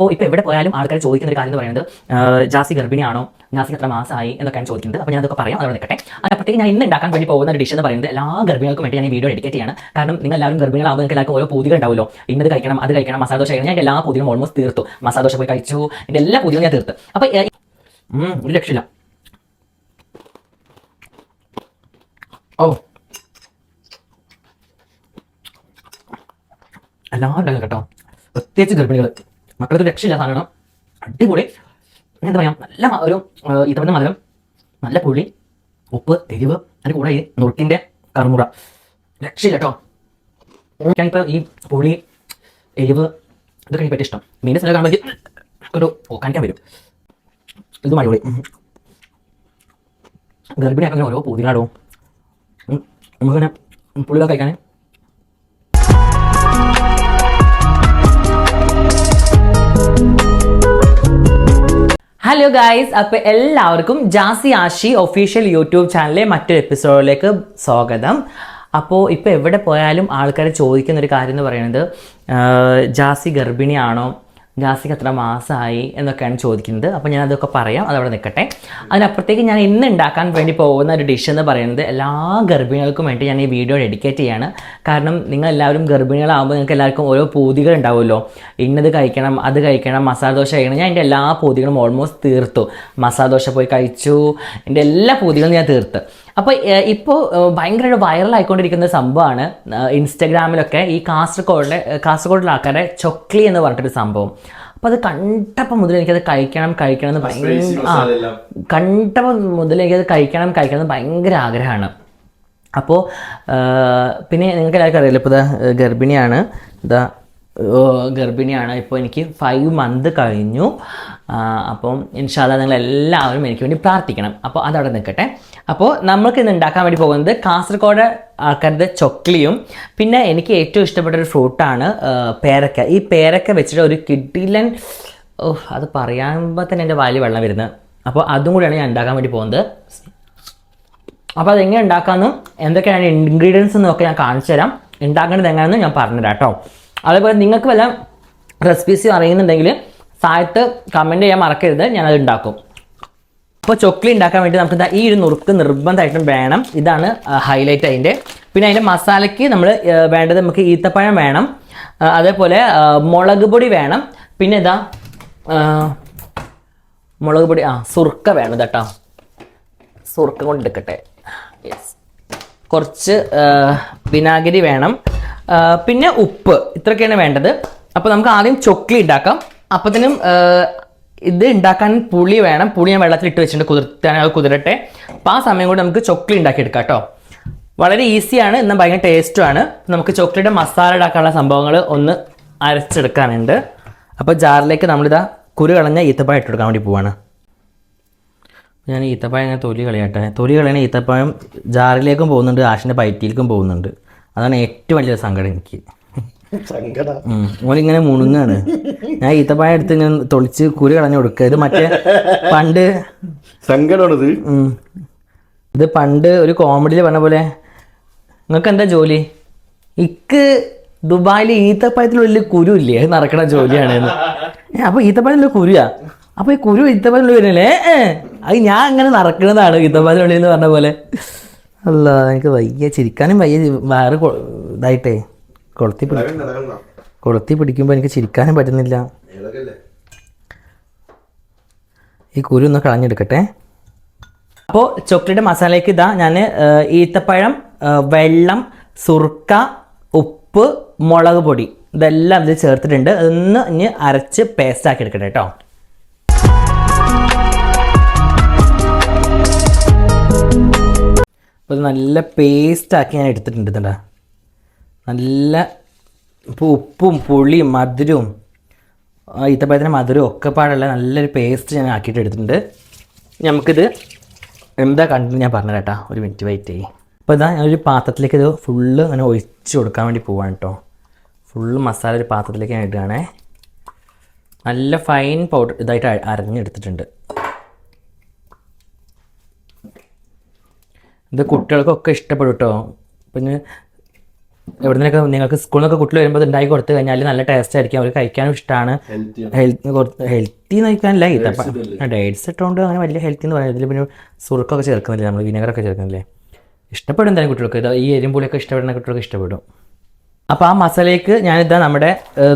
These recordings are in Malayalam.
അപ്പോൾ ഇപ്പോൾ എവിടെ പോയാലും ആൾക്കാർ ചോദിക്കുന്ന ഒരു കാര്യം എന്ന് പറയുന്നത് ജാസി ഗർഭിണിയാണോ? ജാസി എത്ര മാസമായി എന്നൊക്കെയാണ് ചോദിക്കുന്നത്. അപ്പോൾ ഞാൻ അതൊക്കെ പറയാം അതവിടെ നിൽക്കട്ടെ. അപ്പോഴത്തേക്ക് ഞാൻ ഇന്ന് ഉണ്ടാക്കാൻ വേണ്ടി പോകുന്ന ഒരു ഡിഷ് എന്ന് പറയുന്നത് എല്ലാ ഗർഭിണികൾക്കും വേണ്ടി ഞാൻ ഈ വീഡിയോ ഡെഡിക്കേറ്റ് ചെയ്യാണ്. കാരണം നിങ്ങൾ എല്ലാവരും ഗർഭിണികളാകുമ്പോൾ നിങ്ങൾക്ക് എല്ലാവർക്കും ഓരോ പൂതികൾ ഉണ്ടാവുമല്ലോ. ഇന്നത് കഴിക്കണം അത് കഴിക്കണം മസാല ദോശ കഴിക്കണം. ഞാൻ എല്ലാ പൂതികളും ഓൾമോസ്റ്റ് തീർത്തു. മസാല ദോശ പോയി കഴിച്ചു. എന്റെ എല്ലാ പൂതികളും ഞാൻ തീർത്തു. അപ്പോൾ ഒരു രക്ഷയില്ല. ഓ. എല്ലാവരും കേട്ടോ. പ്രത്യേകിച്ച് ഗർഭിണികൾ മക്കളൊരു രക്ഷയില്ല സാധനം. അടിപൊളി. എന്താ പറയാ നല്ല ഒരു ഇത്തവണ മധുരം നല്ല പുളി ഉപ്പ് എരിവ് അതിന് കൂടെ ഈ നുറുക്കിന്റെ കറുമുറ. രക്ഷയില്ല കേട്ടോ ഞാനിപ്പോൾ ഈ പുളി എരിവ് ഇതൊക്കെ എനിക്ക് പറ്റിയ ഇഷ്ടം മീനസ് കാണുമ്പോൾ ഒരു ഓക്കാനിക്കാൻ വരും. ഇത് അടിപൊളി. ഉം. ഗർഭിണിയൊക്കെ ഇങ്ങനെ ഓരോ പൂതികളാടോ. നമുക്കിങ്ങനെ പുള്ളിയൊക്കെ കഴിക്കാൻ ഹലോ ഗായ്സ് അപ്പോൾ എല്ലാവർക്കും ജാസി ആഷി ഒഫീഷ്യൽ യൂട്യൂബ് ചാനലിലെ മറ്റൊരു എപ്പിസോഡിലേക്ക് സ്വാഗതം. അപ്പോൾ ഇപ്പോൾ എവിടെ പോയാലും ആൾക്കാർ ചോദിക്കുന്ന ഒരു കാര്യം എന്ന് പറയുന്നത് ജാസി ഗർഭിണിയാണോ ജാസിക്ക് എത്ര മാസമായി എന്നൊക്കെയാണ് ചോദിക്കുന്നത്. അപ്പോൾ ഞാൻ അതൊക്കെ പറയാം. അതവിടെ നിൽക്കട്ടെ. അതിനപ്പുറത്തേക്ക് ഞാൻ ഇന്ന് ഉണ്ടാക്കാൻ വേണ്ടി പോകുന്ന ഒരു ഡിഷ് എന്ന് പറയുന്നത് എല്ലാ ഗർഭിണികൾക്കും വേണ്ടി ഞാൻ ഈ വീഡിയോ ഡെഡിക്കേറ്റ് ചെയ്യാണ്. കാരണം നിങ്ങൾ എല്ലാവരും ഗർഭിണികളാകുമ്പോൾ നിങ്ങൾക്ക് എല്ലാവർക്കും ഓരോ പൂതികൾ ഉണ്ടാവുമല്ലോ. ഇന്നത് കഴിക്കണം അത് കഴിക്കണം മസാല ദോശ കഴിക്കണം. ഞാൻ എന്റെ എല്ലാ പൂതികളും ഓൾമോസ്റ്റ് തീർത്തു. മസാല ദോശ പോയി കഴിച്ചു. എന്റെ എല്ലാ പൂതികളും ഞാൻ തീർത്ത്. അപ്പോൾ ഇപ്പോൾ ഭയങ്കരമായിട്ട് വൈറലായിക്കൊണ്ടിരിക്കുന്ന ആയിക്കൊണ്ടിരിക്കുന്ന സംഭവമാണ് ഇൻസ്റ്റഗ്രാമിലൊക്കെ ഈ കാസർഗോഡിലെ കാസർഗോഡിലെ ആൾക്കാരെ ചൊക്ലി എന്ന് പറഞ്ഞിട്ടൊരു സംഭവം. അപ്പോൾ അത് കണ്ടപ്പോൾ മുതൽ എനിക്കത് കഴിക്കണം കഴിക്കണം എന്ന് ഭയങ്കര ആ കണ്ടപ്പോൾ മുതൽ എനിക്കത് കഴിക്കണം കഴിക്കണം എന്ന് ഭയങ്കര ആഗ്രഹമാണ്. അപ്പോൾ പിന്നെ നിങ്ങൾക്ക് എല്ലാവർക്കും അറിയില്ല ഇപ്പോൾ ഇതാ ഗർഭിണിയാണ്. ഇതാ ഗർഭിണിയാണ്. ഇപ്പോൾ എനിക്ക് ഫൈവ് മന്ത് കഴിഞ്ഞു. അപ്പം ഇൻഷാല്ല നിങ്ങൾ എല്ലാവരും എനിക്ക് വേണ്ടി പ്രാർത്ഥിക്കണം. അപ്പോൾ അതവിടെ നിൽക്കട്ടെ. അപ്പോൾ നമ്മൾക്ക് ഇന്ന് ഉണ്ടാക്കാൻ വേണ്ടി പോകുന്നത് കാസർഗോഡ് ആൾക്കാരുടെ ചൊക്ലിയും പിന്നെ എനിക്ക് ഏറ്റവും ഇഷ്ടപ്പെട്ട ഒരു ഫ്രൂട്ടാണ് പേരക്ക. ഈ പേരക്ക വെച്ചിട്ട് ഒരു കിഡിലൻ ഓഹ് അത് പറയുമ്പോൾ തന്നെ എന്റെ വാലി വെള്ളം വരുന്നത് അപ്പോൾ അതും കൂടിയാണ് ഞാൻ ഉണ്ടാക്കാൻ വേണ്ടി പോകുന്നത്. അപ്പോൾ അതെങ്ങനെ ഉണ്ടാക്കാമെന്നും എന്തൊക്കെയാണ് ഇൻഗ്രീഡിയൻസ് എന്നൊക്കെ ഞാൻ കാണിച്ചു തരാം. ഉണ്ടാക്കേണ്ടത് എങ്ങനെയാണെന്ന് ഞാൻ പറഞ്ഞുതരാം കേട്ടോ. അതേപോലെ നിങ്ങൾക്ക് വല്ല റെസിപ്പീസ് അറിയുന്നുണ്ടെങ്കിൽ താഴത്ത് കമന്റ് ചെയ്യാൻ മറക്കരുത് ഞാനത് ഉണ്ടാക്കും. അപ്പോൾ ചൊക്ലി ഉണ്ടാക്കാൻ വേണ്ടി നമുക്ക് ഈ ഒരു നുറുക്ക് നിർബന്ധമായിട്ടും വേണം. ഇതാണ് ഹൈലൈറ്റ് അതിന്റെ പിന്നെ അതിന്റെ മസാലയ്ക്ക് നമ്മൾ വേണ്ടത് നമുക്ക് ഈത്തപ്പഴം വേണം. അതേപോലെ മുളക് പൊടി വേണം. പിന്നെ ഇതാ മുളക് പൊടി ആ സുർക്ക വേണം കേട്ടോ സുർക്ക കൊണ്ട് എടുക്കട്ടെ. യെസ് കുറച്ച് വിനാഗിരി വേണം. പിന്നെ ഉപ്പ്. ഇത്രയൊക്കെയാണ് വേണ്ടത്. അപ്പോൾ നമുക്ക് ആദ്യം ചൊക്ലി ഉണ്ടാക്കാം അപ്പത്തിനും ഇത് ഉണ്ടാക്കാൻ പുളി വേണം. പുളി ഞാൻ വെള്ളത്തിൽ ഇട്ട് വെച്ചിട്ടുണ്ട്. കുതിർത്താൻ അത് കുതിരട്ടെ. അപ്പോൾ ആ സമയം കൊണ്ട് നമുക്ക് ചൊക്ലി ഉണ്ടാക്കിയെടുക്കാം കേട്ടോ വളരെ ഈസിയാണ് എന്നാൽ ഭയങ്കര ടേസ്റ്റുമാണ് നമുക്ക് ചോക്ലേറ്റ് മസാല ഉണ്ടാക്കാനുള്ള സംഭവങ്ങൾ ഒന്ന് അരച്ചെടുക്കാനുണ്ട്. അപ്പോൾ ജാറിലേക്ക് നമ്മളിതാ കുരു കളഞ്ഞ ഈത്തപ്പഴം ഇട്ടെടുക്കാൻ വേണ്ടി പോവാണ്. ഞാൻ ഈത്തപ്പഴം ഇങ്ങനെ തൊലി കളയട്ടെ തൊലി കളയണ ഈത്തപ്പഴം ജാറിലേക്കും പോകുന്നുണ്ട് ആഷിന്റെ പയറ്റിയിലേക്കും പോകുന്നുണ്ട്. അതാണ് ഏറ്റവും വലിയ സങ്കടം എനിക്ക്. ഓനിങ്ങനെ മുണുങ്ങാണ്. ഞാൻ ഈത്തപ്പായ എടുത്ത് ഇങ്ങനെ തൊളിച്ച് കുരു കളഞ്ഞു കൊടുക്കുക. ഇത് മറ്റേ പണ്ട് സങ്കടമാണിത്. ഇത് പണ്ട് ഒരു കോമഡിയിൽ പറഞ്ഞ പോലെ നിങ്ങൾക്ക് എന്താ ജോലി? ഇക്ക് ദുബായിൽ ഈത്തപ്പായത്തിനുള്ളിൽ കുരു ഇല്ലേ? അത് നടക്കണ ജോലിയാണ് അപ്പോൾ ഈത്തപ്പഴത്തിലുള്ള കുരുയാ? അപ്പൊ ഈ കുരു ഈത്തപ്പായത്തിനുള്ളിൽ വരുന്നില്ലേ? അത് ഞാൻ അങ്ങനെ നടക്കുന്നതാണ് ഈത്തപ്പായത്തിനുള്ളിൽ എന്ന് പറഞ്ഞ പോലെ. അല്ല എനിക്ക് വയ്യ. ചിരിക്കാനും വയ്യ. വേറെ ഇതായിട്ടേ കൊളുത്തി പിടിക്കും കൊളുത്തി പിടിക്കുമ്പോൾ എനിക്ക് ചിരിക്കാനും പറ്റുന്നില്ല. ഈ കുരു ഒന്ന് കളഞ്ഞെടുക്കട്ടെ. അപ്പോൾ ചോക്ലേറ്റ് മസാലയ്ക്ക് ഇതാ ഞാൻ ഈത്തപ്പഴം വെള്ളം സുർക്ക ഉപ്പ് മുളക് പൊടി. ഇതെല്ലാം ഇതിൽ ചേർത്തിട്ടുണ്ട്. അതൊന്ന് ഇനി അരച്ച് പേസ്റ്റാക്കി എടുക്കട്ടെ കേട്ടോ അപ്പോൾ നല്ല പേസ്റ്റ് ആക്കി ഞാൻ എടുത്തിട്ടുണ്ട് ഇതണ്ട നല്ല ഇപ്പോൾ ഉപ്പും പുളിയും മധുരവും ഈത്തപ്പഴത്തിന്റെ മധുരവും ഒക്കെ പാടുള്ള നല്ലൊരു പേസ്റ്റ് ഞാൻ ആക്കിയിട്ട് എടുത്തിട്ടുണ്ട്. നമുക്കിത് എന്താ കണ്ടത് ഞാൻ പറഞ്ഞു കേട്ടാ ഒരു മിനിറ്റ് വെയിറ്റ് ആയി. അപ്പോൾ ഇതാ ഞാനൊരു പാത്രത്തിലേക്ക് ഇത് ഫുള്ള് അങ്ങനെ ഒഴിച്ചു കൊടുക്കാൻ വേണ്ടി പോവാണ് കേട്ടോ ഫുള്ള് മസാല ഒരു പാത്രത്തിലേക്ക് ഞാൻ ഇടുകയാണേ. നല്ല ഫൈൻ പൗഡർ ഇതായിട്ട് അരഞ്ഞെടുത്തിട്ടുണ്ട്. ഇത് കുട്ടികൾക്കൊക്കെ ഇഷ്ടപ്പെടും കേട്ടോ പിന്നെ എവിടെ നിന്നൊക്കെ നിങ്ങൾക്ക് സ്കൂളിൽ നിന്നൊക്കെ കുട്ടികൾ വരുമ്പോൾ ഉണ്ടാക്കി കൊടുത്തു കഴിഞ്ഞാൽ നല്ല ടേസ്റ്റ് ആയിരിക്കും. അവർ കഴിക്കാനും ഇഷ്ടമാണ് ഹെൽത്തി എന്ന് കഴിക്കാനല്ല ഈത്തപ്പ ഡേറ്റ്സ് ഇട്ടുകൊണ്ട് അങ്ങനെ വലിയ ഹെൽത്തി എന്ന് പറയുന്നത് ഇതിൽ പിന്നെ സുറുക്കൊക്കെ ചേർക്കുന്നില്ലേ നമ്മൾ വിനെഗറൊക്കെ ചേർക്കുന്നില്ലേ? ഇഷ്ടപ്പെടും തന്നെ കുട്ടികൾക്ക്. ഇത് ഈ എരിമ്പുളിയൊക്കെ ഇഷ്ടപ്പെടുന്ന കുട്ടികൾക്ക് ഇഷ്ടപ്പെടും. അപ്പോൾ ആ മസാലയ്ക്ക് ഞാനിതാ നമ്മുടെ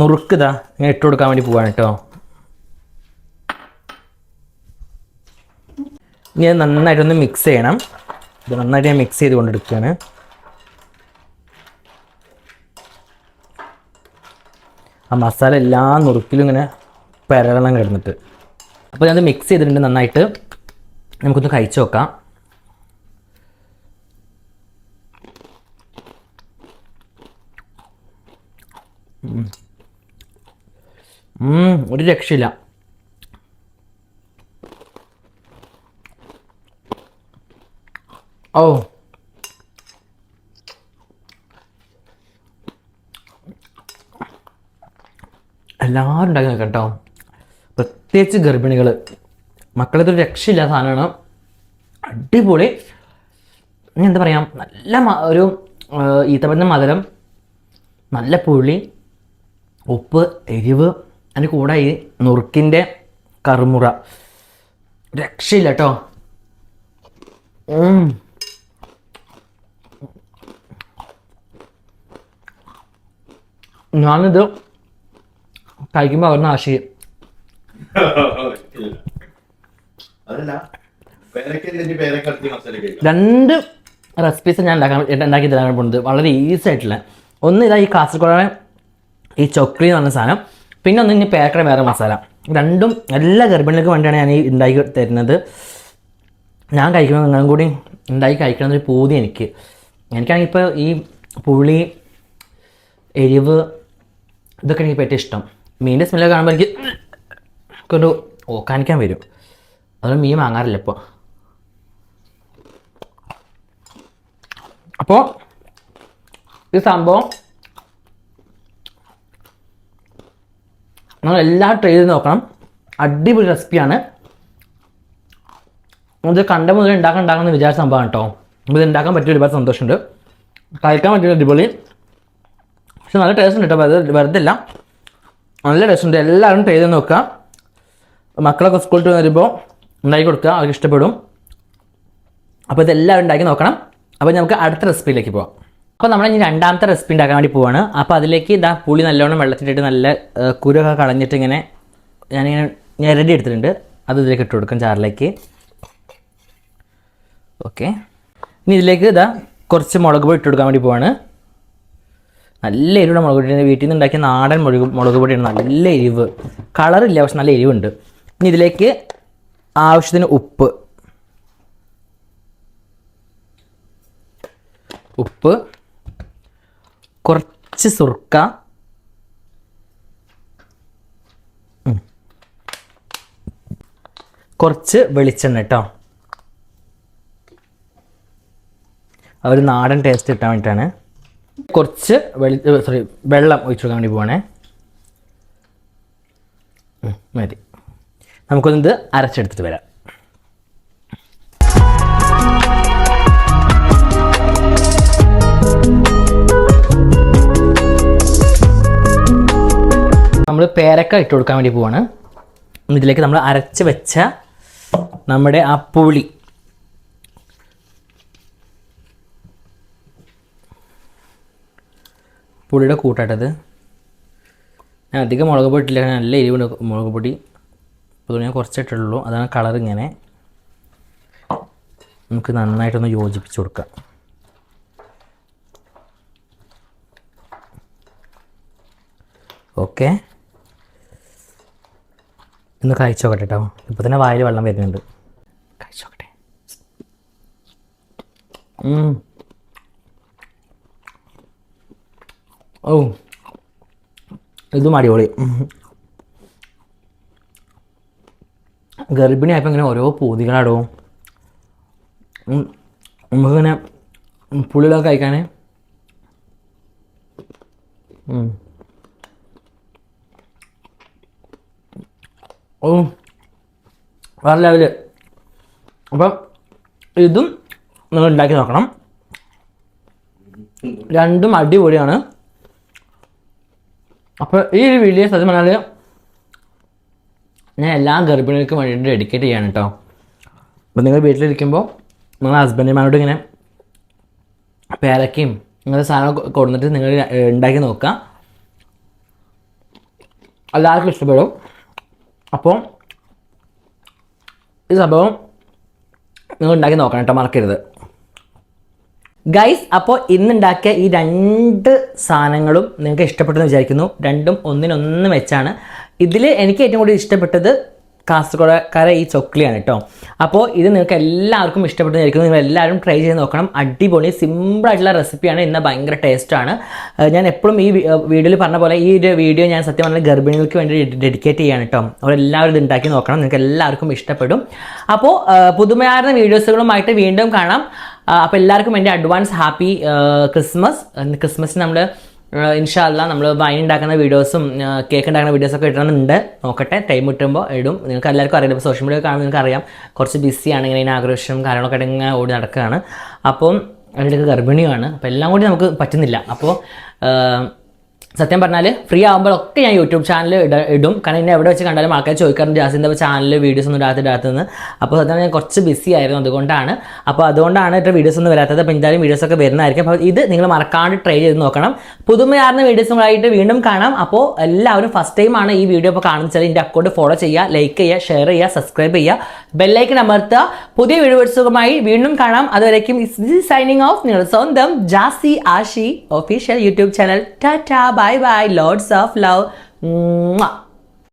നുറുക്ക് ഇതാ ഇങ്ങനെ ഇട്ട് കൊടുക്കാൻ വേണ്ടി പോവാണ് കേട്ടോ ഇനി നന്നായിട്ടൊന്ന് മിക്സ് ചെയ്യണം. ഇത് നന്നായിട്ട് ഞാൻ മിക്സ് ചെയ്ത് കൊണ്ടെടുക്കുകയാണ് ആ മസാല എല്ലാ നുറുക്കിലും ഇങ്ങനെ പരളണം കിടന്നിട്ട്. അപ്പോൾ ഞാനത് മിക്സ് ചെയ്തിട്ടുണ്ട് നന്നായിട്ട്. നമുക്കൊന്ന് കഴിച്ചു നോക്കാം. ഒരു രക്ഷയില്ല. ഓ. എല്ലാവരും ഉണ്ടാക്കി നോക്കാം കേട്ടോ. പ്രത്യേകിച്ച് ഗർഭിണികൾ മക്കളിതൊരു രക്ഷയില്ല സാധനമാണ്. അടിപൊളി. എന്താ പറയാം? നല്ല ഒരു ആ, ഈത്തപ്പഴത്തിന്റെ മധുരം നല്ല പുളി ഉപ്പ് എരിവ് അതിന്റെ കൂടെ ഈ നുറുക്കിന്റെ കറുമുറ. രക്ഷയില്ല കേട്ടോ. ഞാനിത് കഴിക്കുമ്പോൾ അവരുടെ ആശയം രണ്ട് റെസിപ്പീസ് ഞാൻ ഉണ്ടാക്കാൻ ഉണ്ടാക്കി തരാൻ പോകുന്നത് വളരെ ഈസി ആയിട്ടുള്ള. ഒന്ന് ഇതാ ഈ കാസർഗോഡ് ഈ ചൊക്ലി എന്ന് പറഞ്ഞ സാധനം. പിന്നെ ഒന്ന് ഇനി പേക്കട വേറെ മസാല. രണ്ടും എല്ലാ ഗർഭിണികൾക്കും വേണ്ടിയാണ് ഞാൻ ഈ ഉണ്ടാക്കി തരുന്നത്. ഞാൻ കഴിക്കുന്ന നിങ്ങളും കൂടി ഉണ്ടാക്കി കഴിക്കണം എന്നൊരു പൂതി എനിക്ക്. എനിക്കാണെങ്കിൽ ഇപ്പോൾ ഈ പുളി എരിവ് ഇതൊക്കെ എനിക്ക് പറ്റിയ ഇഷ്ടം. മീനിന്റെ സ്മെല്ലൊക്കെ കാണുമ്പോൾ എനിക്ക് കൊണ്ട് ഓക്കാനിക്കാൻ വരും. അതുകൊണ്ട് മീൻ വാങ്ങാറില്ല ഇപ്പോൾ അപ്പോൾ ഈ സംഭവം നമ്മൾ എല്ലാം ട്രൈ ചെയ്ത് നോക്കണം. അടിപൊളി റെസിപ്പിയാണ് ഇത് കണ്ട മുതൽ ഉണ്ടാക്കാൻ ഉണ്ടാക്കുന്ന വിചാരിച്ച സംഭവമാണ് കേട്ടോ. ഇത് ഉണ്ടാക്കാൻ പറ്റിയ ഒരുപാട് സന്തോഷമുണ്ട്. കഴിക്കാൻ പറ്റിയ അടിപൊളി. പക്ഷെ നല്ല ടേസ്റ്റ് ഉണ്ട് കേട്ടോ വെറുതെ വെറുതെ നല്ല ടേസ്റ്റ് ഉണ്ട്. എല്ലാവരും ട്രൈ ചെയ്ത് നോക്കുക. മക്കളൊക്കെ സ്കൂളിൽ വരുമ്പോൾ ഉണ്ടാക്കി കൊടുക്കുക. അവർക്ക് ഇഷ്ടപ്പെടും. അപ്പോൾ ഇതെല്ലാവരും ഉണ്ടാക്കി നോക്കണം. അപ്പോൾ നമുക്ക് അടുത്ത റെസിപ്പിയിലേക്ക് പോവാം. അപ്പോൾ നമ്മൾ ഇനി രണ്ടാമത്തെ റെസിപ്പി ഉണ്ടാക്കാൻ വേണ്ടി പോവാണ്. അപ്പോൾ അതിലേക്ക് ഇതാ പുളി നല്ലോണം വെള്ളത്തിലിട്ട് നല്ല കുരുവൊക്കെ കളഞ്ഞിട്ട് ഇങ്ങനെ ഞാനിങ്ങനെ ഞാൻ റെഡി എടുത്തിട്ടുണ്ട്. അത് ഇതിലേക്ക് ഇട്ട് കൊടുക്കും ചാറിലേക്ക്. ഓക്കെ ഇനി ഇതിലേക്ക് ഇതാ കുറച്ച് മുളക് പൊടി ഇട്ട് കൊടുക്കാൻ വേണ്ടി പോവാണ്. നല്ല എരിവുള്ള മുളക് പൊടി. വീട്ടിൽ നിന്ന് ഉണ്ടാക്കിയ നാടൻ മുളക് മുളക് പൊടിയാണ് നല്ല എരിവ്. കളറില്ല പക്ഷെ നല്ല എരിവുണ്ട്. ഇനി ഇതിലേക്ക് ആവശ്യത്തിന് ഉപ്പ്. ഉപ്പ്. കുറച്ച് സുർക്ക. കുറച്ച് വെളിച്ചെണ്ണ കേട്ടോ ആ ഒരു നാടൻ ടേസ്റ്റ് കിട്ടാൻ വേണ്ടിയിട്ടാണ് കുറച്ച് വെളി സോറി വെള്ളം ഒഴിച്ചു കൊടുക്കാൻ വേണ്ടി പോവാണേ. മതി. നമുക്കൊന്നിത് അരച്ചെടുത്തിട്ട് വരാം. നമ്മൾ പേരക്ക ഇട്ട് കൊടുക്കാൻ വേണ്ടി പോവാണ്. ഇതിലേക്ക് നമ്മൾ അരച്ച് വെച്ച നമ്മുടെ ആ പുളി പുളിയുടെ കൂട്ടായിട്ടത് ഞാൻ അധികം മുളക് പൊടി ഇട്ടില്ല നല്ല എരിവുണ്ട് മുളക് പൊടി. അപ്പോൾ ഞാൻ കുറച്ചിട്ടുള്ളൂ അതാണ് കളർ ഇങ്ങനെ. നമുക്ക് നന്നായിട്ടൊന്ന് യോജിപ്പിച്ച് കൊടുക്കാം. ഓക്കെ. ഒന്ന് കഴിച്ചു നോക്കട്ടെ കേട്ടോ. ഇപ്പോൾ തന്നെ വായിൽ വെള്ളം വരുന്നുണ്ട്. കഴിച്ചു നോക്കട്ടെ ഉം. ഓ ഇതും അടിപൊളി. ഗർഭിണിയായപ്പോൾ ഇങ്ങനെ ഓരോ പൂതികളാടോ. നമുക്കിങ്ങനെ പുളികളൊക്കെ കഴിക്കാൻ ഉം. ഓ വേറെ ലെവൽ. അപ്പം ഇതും നിങ്ങൾ ഉണ്ടാക്കി നോക്കണം. രണ്ടും അടിപൊളിയാണ്. അപ്പോൾ ഈ ഒരു വീഡിയോ സത്യം പറഞ്ഞാൽ ഞാൻ എല്ലാ ഗർഭിണികൾക്കും വേണ്ടിയിട്ട് ഡെഡിക്കേറ്റ് ചെയ്യാണ് കേട്ടോ അപ്പോൾ നിങ്ങൾ വീട്ടിലിരിക്കുമ്പോൾ നിങ്ങൾ ഹസ്ബൻഡുമാരോട് ഇങ്ങനെ പേരക്കയും നിങ്ങളുടെ സാധനം കൊടുത്തിട്ട് നിങ്ങൾ ഉണ്ടാക്കി നോക്കുക എല്ലാവർക്കും ഇഷ്ടപ്പെടും. അപ്പോൾ ഈ സംഭവം നിങ്ങൾ ഉണ്ടാക്കി നോക്കണം കേട്ടോ മറക്കരുത്. ഗൈസ് അപ്പോൾ ഇന്നുണ്ടാക്കിയ ഈ രണ്ട് സാധനങ്ങളും നിങ്ങൾക്ക് ഇഷ്ടപ്പെട്ടെന്ന് വിചാരിക്കുന്നു. രണ്ടും ഒന്നിനൊന്ന് വെച്ചാണ് ഇതിൽ എനിക്ക് ഏറ്റവും കൂടുതൽ ഇഷ്ടപ്പെട്ടത് കാസർഗോഡക്കാരെ ഈ ചൊക്ലിയാണ് കേട്ടോ. അപ്പോൾ ഇത് നിങ്ങൾക്ക് എല്ലാവർക്കും ഇഷ്ടപ്പെട്ടെന്ന് വിചാരിക്കുന്നു. നിങ്ങൾ എല്ലാവരും ട്രൈ ചെയ്ത് നോക്കണം. അടിപൊളി സിമ്പിളായിട്ടുള്ള റെസിപ്പിയാണ് ഇന്ന് ഭയങ്കര ടേസ്റ്റാണ് ഞാൻ എപ്പോഴും ഈ വീഡിയോയിൽ പറഞ്ഞ പോലെ ഈ ഒരു വീഡിയോ ഞാൻ സത്യം പറഞ്ഞാൽ ഗർഭിണികൾക്ക് വേണ്ടി ഡെഡിക്കേറ്റ് ചെയ്യാണ് കേട്ടോ. അവരെല്ലാവരും ഇത് ഉണ്ടാക്കി നോക്കണം. നിങ്ങൾക്ക് എല്ലാവർക്കും ഇഷ്ടപ്പെടും. അപ്പോൾ പുതുമയാർന്ന വീഡിയോസുകളുമായിട്ട് വീണ്ടും കാണാം. അപ്പോൾ എല്ലാവർക്കും എന്റെ അഡ്വാൻസ് ഹാപ്പി ക്രിസ്മസ് ക്രിസ്മസിന് നമ്മൾ ഇൻഷാല്ല നമ്മൾ വൈൻ ഉണ്ടാക്കുന്ന വീഡിയോസും കേക്ക് ഉണ്ടാക്കുന്ന വീഡിയോസൊക്കെ ഇടണമെന്നുണ്ട് നോക്കട്ടെ ടൈം കിട്ടുമ്പോൾ ഇടും. നിങ്ങൾക്ക് എല്ലാവർക്കും അറിയാം ഇപ്പോൾ സോഷ്യൽ മീഡിയ കാണുമ്പോൾ നിങ്ങൾക്ക് അറിയാം. കുറച്ച് ബിസിയാണ് ഇങ്ങനെ ആഘോഷം കാര്യങ്ങളൊക്കെ ഇങ്ങനെ ഓടി നടക്കുകയാണ് അപ്പം അതിന്റെ ഗർഭിണിയാണ് അപ്പോൾ എല്ലാം കൂടി നമുക്ക് പറ്റുന്നില്ല. അപ്പോൾ സത്യം പറഞ്ഞാൽ ഫ്രീ ആകുമ്പോഴൊക്കെ ഞാൻ യൂട്യൂബ് ചാനൽ ഇടും കാരണം എന്നെ എവിടെ വെച്ച് കണ്ടാലും ആൾക്കാർ ചോദിക്കാറുണ്ട് ജാസിന്റെ ചാനലിൽ വീഡിയോസ് ഒന്നും ഇടാത്ത ഇടാത്തതെന്ന്. അപ്പോൾ സത്യം ഞാൻ കുറച്ച് ബിസി ആയിരുന്നു അതുകൊണ്ടാണ്. അപ്പോൾ അതുകൊണ്ടാണ് ഇത്ര വീഡിയോസ് ഒന്നും വരാത്തത്. അപ്പോൾ എന്തായാലും വീഡിയോസ് ഒക്കെ വരുന്നതായിരിക്കും. അപ്പോൾ ഇത് നിങ്ങൾ മറക്കാണ്ട് ട്രൈ ചെയ്ത് നോക്കണം. പുതുമയാർന്ന വീഡിയോസുകളായിട്ട് വീണ്ടും കാണാം. അപ്പോൾ എല്ലാവരും ഫസ്റ്റ് ടൈമാണ് ഈ വീഡിയോ ഇപ്പോൾ കാണുന്നത്. വെച്ചാൽ എന്റെ അക്കൗണ്ട് ഫോളോ ചെയ്യുക ലൈക്ക് ചെയ്യുക ഷെയർ ചെയ്യുക സബ്സ്ക്രൈബ് ചെയ്യുക. ബെല്ലൈക്കൻ അമർത്തുക പുതിയ വീഡിയോസുമായി വീണ്ടും കാണാം. അതുവരേക്കും സൈനിങ് ഓഫ് നിങ്ങൾ സ്വന്തം Jassi Ashi official YouTube channel. Tata bye bye. Loads of love